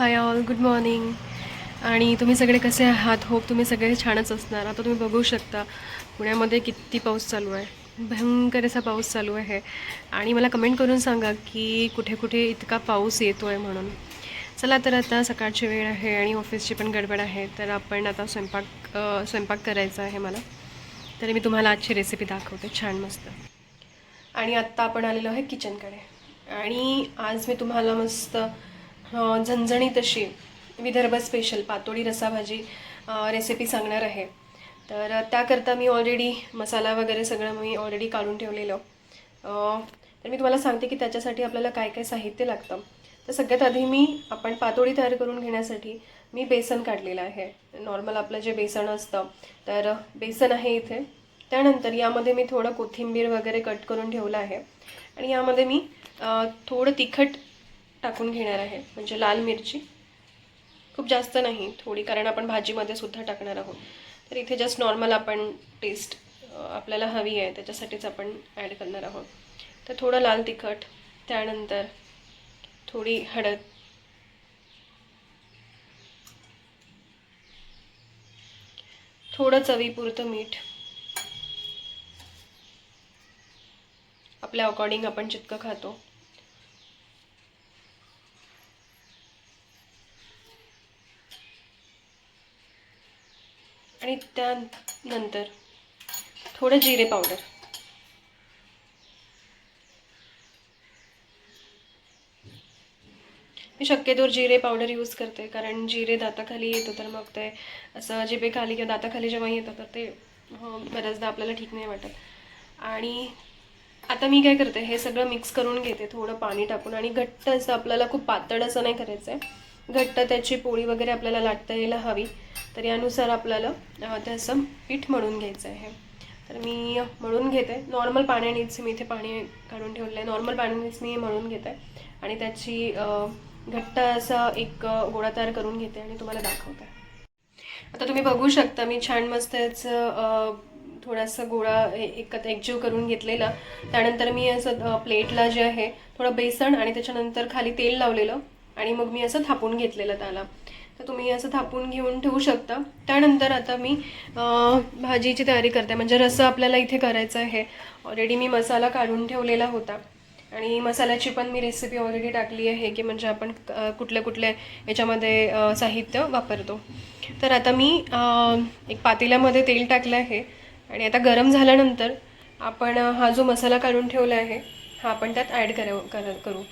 Hi all good morning आणि तुम्ही सगळे कसे आहात? होप तुम्ही सगळे छानच असणार. आता तुम्ही बघू शकता पुण्यामध्ये किती पाऊस चालू आहे. भयंकर असा पाऊस चालू आहे. आणि मला कमेंट करून सांगा की कुठे कुठे इतका पाऊस येतो आहे म्हणून. चला तर आता सकाळची वेळ आहे आणि ऑफिसची पण गडबड आहे. तर आपण आता स्वयंपाक स्वयंपाक करायचा आहे मला. तर मी तुम्हाला आजची रेसिपी दाखवते. छान मस्त. आणि आत्ता आपण आलेलो आहे किचनकडे आणि आज मी तुम्हाला मस्त झणझणीत अशी विदर्भ स्पेशल पातोडी रसाभाजी रेसिपी सांगणार आहे. तर त्याकरता मी ऑलरेडी मसाला वगैरे सगळं मी ऑलरेडी काढून ठेवलेलं. तर मी तुम्हाला सांगते की त्याच्यासाठी आपल्याला काय काय साहित्य लागतं. तर सगळ्यात आधी मी आपण पातोडी तयार करून घेण्यासाठी मी बेसन काढलेलं आहे. नॉर्मल आपलं जे बेसन असतं. तर बेसन आहे इथे. त्यानंतर यामध्ये मी थोडं कोथिंबीर वगैरे कट करून ठेवलं आहे. आणि यामध्ये मी थोडं तिखट टाकून घेणार आहे म्हणजे लाल मिरची. खूप जास्त नाही थोडी कारण आपण भाजीमध्ये सुद्धा टाकणार आहोत. तर इथे जस्ट नॉर्मल आपण टेस्ट आपल्याला हवी आहे त्याच्यासाठीच आपण ॲड करणार आहोत. तर थोडं लाल तिखट त्यानंतर थोडी हळद. थोडं चवीपुरतं मीठ. आपल्या अकॉर्डिंग आपण जितकं खातो आणि त्यानंतर थोडं जिरे पावडर. मी शक्यतोवर जिरे पावडर यूज करते कारण जिरे दाताखाली येतं तर मग ते असं जिभेखाली किंवा दाताखाली जेव्हा येतं तर ते हो, बऱ्याचदा आपल्याला ठीक नाही वाटत. आणि आता मी काय करते हे सगळं मिक्स करून घेते थोडं पाणी टाकून. आणि घट्ट असं आपल्याला खूप पातळ असं नाही करायचं आहे घट्ट त्याची पोळी वगैरे आपल्याला लाटता यायला हवी. तर यानुसार आपल्याला त्याचं पीठ मळून घ्यायचं आहे तर मी मळून घेते. नॉर्मल पाण्यानेच मी इथे पाणी काढून ठेवलं आहे. नॉर्मल पाण्यानेच मी मळून घेते. आणि त्याची घट्ट असा एक गोळा तयार करून घेते आणि तुम्हाला दाखवते. आता तुम्ही बघू शकता मी छान मस्त याचं थोडासा गोळा एक एकजीव करून घेतलेला. त्यानंतर मी असं प्लेटला जे आहे थोडं बेसन आणि त्याच्यानंतर खाली तेल लावलेलं. आणि मग मी असं थापून घेतलेलं त्याला. तर तुम्ही असं थापून घेऊन ठेवू शकता. त्यानंतर आता मी भाजीची तयारी करते. म्हणजे रस्सा आपल्याला इथे करायचा आहे. ऑलरेडी मी मसाला काढून ठेवलेला होता. आणि मसाल्याची पण मी रेसिपी ऑलरेडी टाकली आहे की म्हणजे आपण कुठल्या कुठल्या याच्यामध्ये साहित्य वापरतो. तर आता मी एक पातेल्यामध्ये तेल टाकलं आहे. आणि आता गरम झाल्यानंतर आपण हा जो मसाला काढून ठेवला आहे हा आपण त्यात ॲड कर करू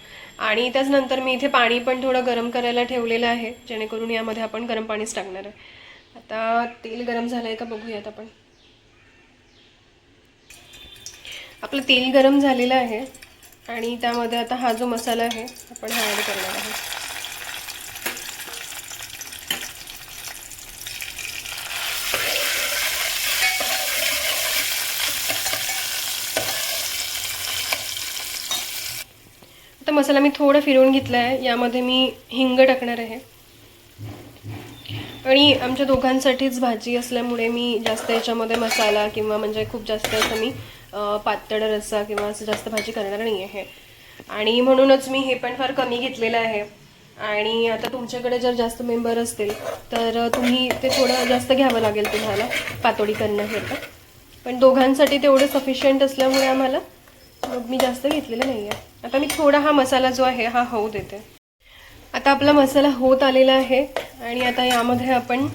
आणि त्याचनंतर मी इथे पाणी पण थोडं गरम करायला ठेवलेलं आहे जेणेकरून यामध्ये आपण गरम पाणीच टाकणार आहे. आता तेल गरम झालं आहे का बघूयात आपण. आपलं तेल गरम झालेलं आहे आणि त्यामध्ये आता हा जो मसाला आहे आपण हा ॲड करणार आहे मसाला मी थोडा फिरवून घेतला आहे यामध्ये मी हिंग टाकणार आहे. आणि आमच्या दोघांसाठीच भाजी असल्यामुळे मी जास्त याच्यामध्ये मसाला किंवा म्हणजे खूप जास्त असं मी पातळ रस्सा किंवा असं जास्त भाजी करणार नाही आहे आणि म्हणूनच मी हे पण फार कमी घेतलेलं आहे. आणि आता तुमच्याकडे जर जास्त मेंबर असतील तर तुम्ही ते थोडं जास्त घ्यावं लागेल तुम्हाला पातोडी करण्याकरता पण. दोघांसाठी तेवढं सफिशियंट असल्यामुळे आम्हाला मी जास्त घेतलेलं नाही आहे आता मी थोडा हा मसाला जो आहे हा होऊ देते. आता आपला मसाला होत आलेला आहे आणि आता यामध्ये आपण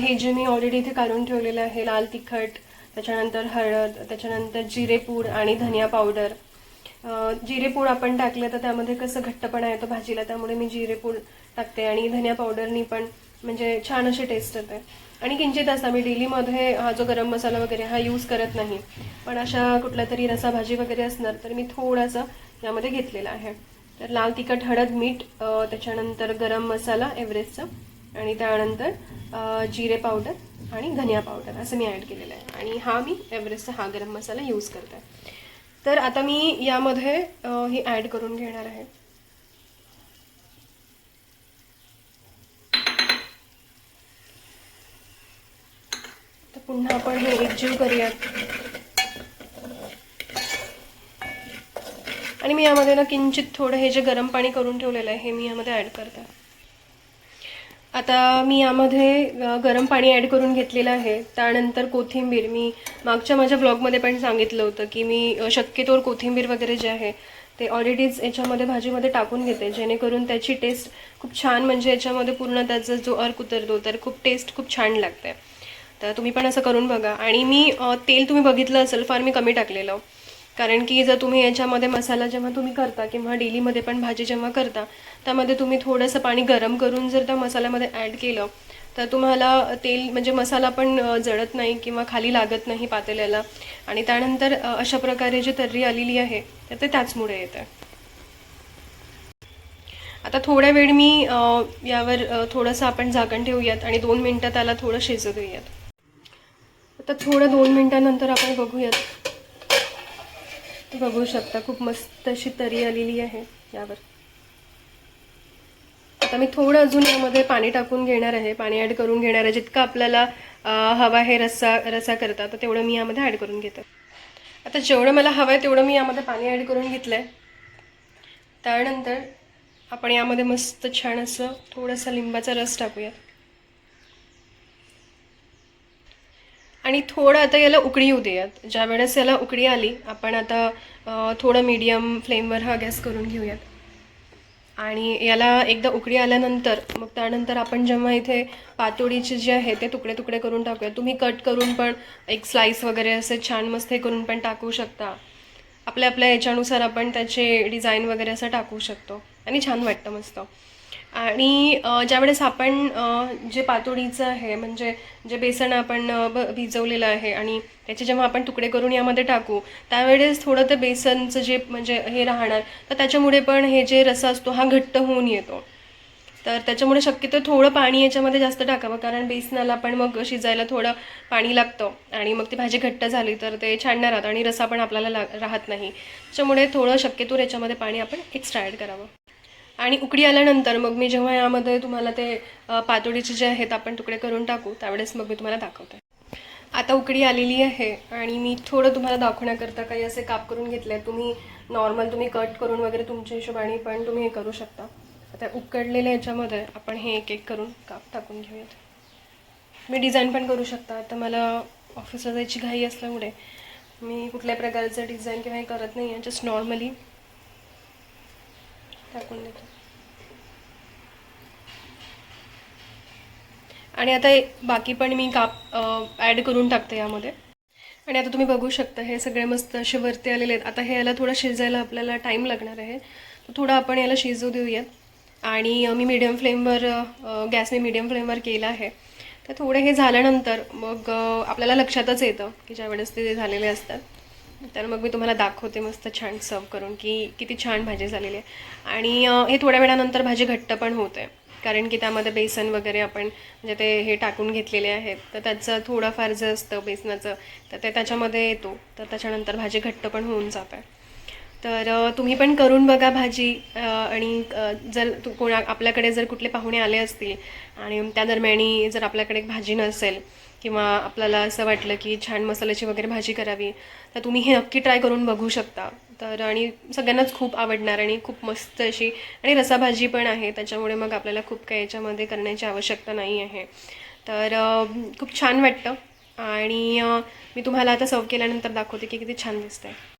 हे जे मी ऑलरेडी इथे काढून ठेवलेलं आहे लाल तिखट त्याच्यानंतर हळद त्याच्यानंतर जिरेपूड आणि धनिया पावडर. जिरेपूड आपण टाकलं तर त्यामध्ये कसं घट्टपणा येतो भाजीला त्यामुळे मी जिरेपूड टाकते आणि धनिया पावडरनी पण म्हणजे छान अशी टेस्ट येते. आणि किंचित असा मी डेलीमध्ये हा जो गरम मसाला वगैरे हा यूज करत नाही. पण अशा कुठल्या तरी रसाभाजी वगैरे असणार तर मी थोडासा यामध्ये घेतलेला आहे. तर लाल तिखट हळद मीठ त्याच्यानंतर गरम मसाला एव्हरेस्टचा. आणि त्यानंतर जिरे पावडर आणि धनिया पावडर असं मी ॲड केलेलं आहे. आणि हा मी एव्हरेस्टचा हा गरम मसाला यूज करते. तर आता मी यामध्ये हे ॲड करून घेणार आहे. पुन्हा आपण हे एकजीव करूयात. आणि मी यामध्ये ना किंचित थोडं हे जे गरम पाणी करून ठेवलेलं आहे हे मी यामध्ये ॲड करते. आता मी यामध्ये गरम पाणी ॲड करून घेतलेलं आहे. त्यानंतर कोथिंबीर. मी मागच्या माझ्या ब्लॉगमध्ये पण सांगितलं होतं की मी शक्यतोवर कोथिंबीर वगैरे जे आहे ते ऑलरेडीच याच्यामध्ये भाजीमध्ये टाकून घेते. जेणेकरून त्याची टेस्ट खूप छान म्हणजे याच्यामध्ये पूर्ण त्याचा जो अर्क उतरतो तर खूप टेस्ट खूप छान लागते. तर तुम्ही पण असं करून बघा. आणि मी तेल तुम्ही बघितलं असेल फार मी कमी टाकलेलं. कारण की जर तुम्ही याच्यामध्ये मसाला जेव्हा तुम्ही करता किंवा डेलीमध्ये पण भाजी जेव्हा करता त्यामध्ये तुम्ही थोडंसं पाणी गरम करून जर त्या मसाल्यामध्ये ॲड केलं तर तुम्हाला तेल म्हणजे मसाला पण जळत नाही किंवा खाली लागत नाही पातेल्याला. आणि त्यानंतर अशा प्रकारे जी तर्री आलेली आहे तर ते त्याचमुळे येतं. आता थोड्या वेळ मी यावर थोडंसं आपण झाकण ठेवूयात आणि दोन मिनटं त्याला थोडं शिजू देऊयात. आता थोडं दोन मिनटानंतर आपण बघूयात. ते बघू शकता खूप मस्त अशी तरी आलेली आहे यावर. आता मी थोडं अजून यामध्ये पाणी टाकून घेणार आहे. पाणी ॲड करून घेणार आहे. जितकं आपल्याला हवा आहे रस्सा रसा करता तर तेवढं मी यामध्ये ॲड करून घेते. आता जेवढं मला हवं आहे तेवढं मी यामध्ये पाणी ॲड करून घेतलं आहे त्यानंतर आपण यामध्ये मस्त छान असं थोडासा लिंबाचा रस टाकूया आणि थोडं आता याला उकळी येऊ देऊयात. ज्या वेळेस याला उकळी आली आपण आता थोडं मीडियम फ्लेमवर हा गॅस करून घेऊयात. आणि याला एकदा उकळी आल्यानंतर मग त्यानंतर आपण जेव्हा इथे पातोडीचे जे आहे ते तुकडे तुकडे करून टाकूया तुम्ही कट करून पण एक स्लाईस वगैरे असे छान मस्त हे करून पण टाकू शकता. आपल्या आपल्या याच्यानुसार आपण त्याचे डिझाईन वगैरे असं टाकू शकतो. आणि छान वाटतं मस्त. आणि ज्यावेळेस आपण जे पातोडीचं आहे म्हणजे जे बेसन आपण ब भिजवलेलं आहे आणि त्याचे जेव्हा आपण तुकडे करून यामध्ये टाकू त्यावेळेस थोडं ते बेसनचं जे म्हणजे हे राहणार तर त्याच्यामुळे पण हे जे रसा असतो हा घट्ट होऊन येतो. तर त्याच्यामुळे शक्यतो थोडं पाणी याच्यामध्ये जास्त टाकावं कारण बेसनाला पण मग शिजायला थोडं पाणी लागतं आणि मग ती भाजी घट्ट झाली तर ते छान राहतं आणि रसा पण आपल्याला राहत नाही. त्याच्यामुळे थोडं शक्यतो याच्यामध्ये पाणी आपण एक्स्ट्रा ॲड करावं. आणि उकडी आल्यानंतर मग मी जेव्हा यामध्ये तुम्हाला ते पातोडीचे जे आहेत आपण तुकडे करून टाकू त्यावेळेस मग मी तुम्हाला दाखवते. आता उकडी आलेली आहे आणि मी थोडं तुम्हाला दाखवण्याकरता काही असे काप करून घेतले तुम्ही नॉर्मल तुम्ही कट करून वगैरे तुमच्या हिशोबाने पण तुम्ही हे करू शकता. आता उकडलेल्या याच्यामध्ये आपण हे एक एक करून काप टाकून घेऊयात. मी डिझाईन पण करू शकता. आता मला ऑफिसला जायची घाई असल्यामुळे मी कुठल्या प्रकारचं डिझाईन किंवा हे करत नाही आहे जस्ट नॉर्मली टाकून देतो. आणि आता बाकी पण मी काप ॲड करून टाकते यामध्ये. आणि आता तुम्ही बघू शकता हे सगळे मस्त असे वरती आलेले आहेत. आता हे याला थोडं शिजायला आपल्याला टाईम लागणार आहे. तर थोडं आपण याला शिजू देऊयात. आणि मी मीडियम फ्लेमवर गॅस मी मीडियम फ्लेमवर केला आहे. तर थोडं हे झाल्यानंतर मग आपल्याला लक्षातच येतं की ज्या वेळेस ते झालेले असतात. तर मग मी तुम्हाला दाखवते मस्त छान सर्व करून की किती छान भाजी झालेली आहे. आणि हे थोड्या वेळानंतर भाजी घट्ट पण होते. कारण की त्यामध्ये बेसन वगैरे आपण म्हणजे ते हे टाकून घेतलेले आहेत. तर त्याचं थोडंफार जे असतं बेसनाचं तर ते त्याच्यामध्ये येतो. तर त्याच्यानंतर भाजी घट्ट पण होऊन जाते. तर तुम्ही पण करून बघा भाजी आणि जर तू कोणा आपल्याकडे जर कुठले पाहुणे आले असतील आणि त्या दरम्यानी जर आपल्याकडे भाजी नसेल किंवा आपल्याला असं वाटलं की छान मसाल्याची वगैरे भाजी करावी तर तुम्ही हे नक्की ट्राय करून बघू शकता. तर आणि सगळ्यांनाच खूप आवडणार आणि खूप मस्त अशी आणि रसाभाजी पण आहे त्याच्यामुळे मग आपल्याला खूप काही याच्यामध्ये करण्याची आवश्यकता नाही आहे. तर खूप छान वाटतं. आणि मी तुम्हाला आता सर्व केल्यानंतर दाखवते की किती छान दिसतं आहे